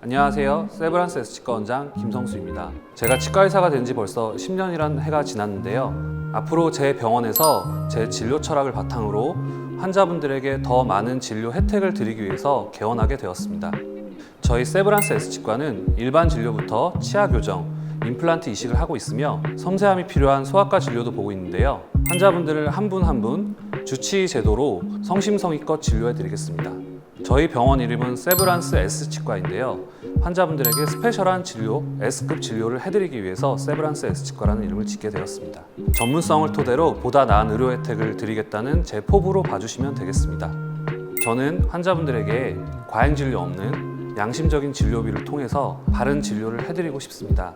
안녕하세요. 세브란스 S치과 원장 김성수입니다. 제가 치과 의사가 된 지 벌써 10년이란 해가 지났는데요. 앞으로 제 병원에서 제 진료 철학을 바탕으로 환자분들에게 더 많은 진료 혜택을 드리기 위해서 개원하게 되었습니다. 저희 세브란스 S치과는 일반 진료부터 치아 교정, 임플란트 이식을 하고 있으며 섬세함이 필요한 소아과 진료도 보고 있는데요. 환자분들을 한 분 한 분 주치의 제도로 성심성의껏 진료해 드리겠습니다. 저희 병원 이름은 세브란스 S치과인데요. 환자분들에게 스페셜한 진료, S급 진료를 해드리기 위해서 세브란스 S치과라는 이름을 짓게 되었습니다. 전문성을 토대로 보다 나은 의료 혜택을 드리겠다는 제 포부로 봐주시면 되겠습니다. 저는 환자분들에게 과잉 진료 없는 양심적인 진료비를 통해서 바른 진료를 해드리고 싶습니다.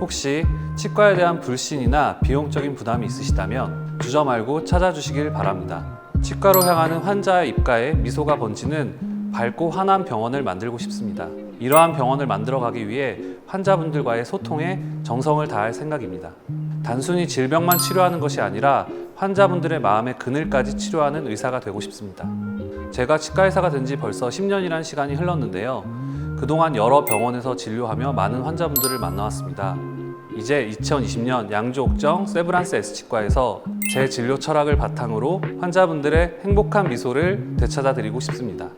혹시 치과에 대한 불신이나 비용적인 부담이 있으시다면 주저 말고 찾아주시길 바랍니다. 치과로 향하는 환자의 입가에 미소가 번지는 밝고 환한 병원을 만들고 싶습니다. 이러한 병원을 만들어가기 위해 환자분들과의 소통에 정성을 다할 생각입니다. 단순히 질병만 치료하는 것이 아니라 환자분들의 마음의 그늘까지 치료하는 의사가 되고 싶습니다. 제가 치과 의사가 된 지 벌써 10년이라는 시간이 흘렀는데요. 그동안 여러 병원에서 진료하며 많은 환자분들을 만나왔습니다. 이제 2020년 양주 옥정 세브란스 S치과에서 제 진료 철학을 바탕으로 환자분들의 행복한 미소를 되찾아 드리고 싶습니다.